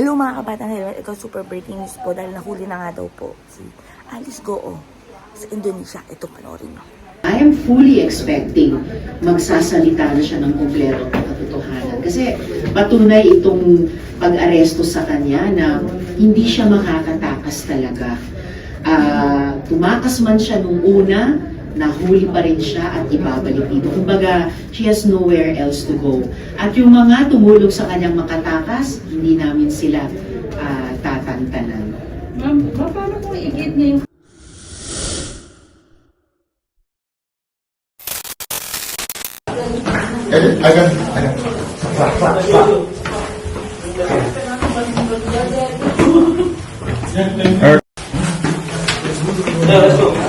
Hello mga kabatang helmet, ito super breaking news po dahil nahuli na nga daw po si Alice Goo sa Indonesia. Ito panoorin nyo. I am fully expecting magsasalita na siya ng kumpletong katotohanan. Kasi patunay itong pag-aresto sa kanya na hindi siya makakatakas talaga. Ah, tumakas man siya nung una, nahuli pa rin siya at ibabalik dito. Kumbaga, she has nowhere else to go. At yung mga tumulong sa kanyang makatakas, hindi namin sila ah, tatantanan. Ma'am, ma'am, paano kung i-give niya yung Edit, agad, agad. Sa, sa, sa. Let's go.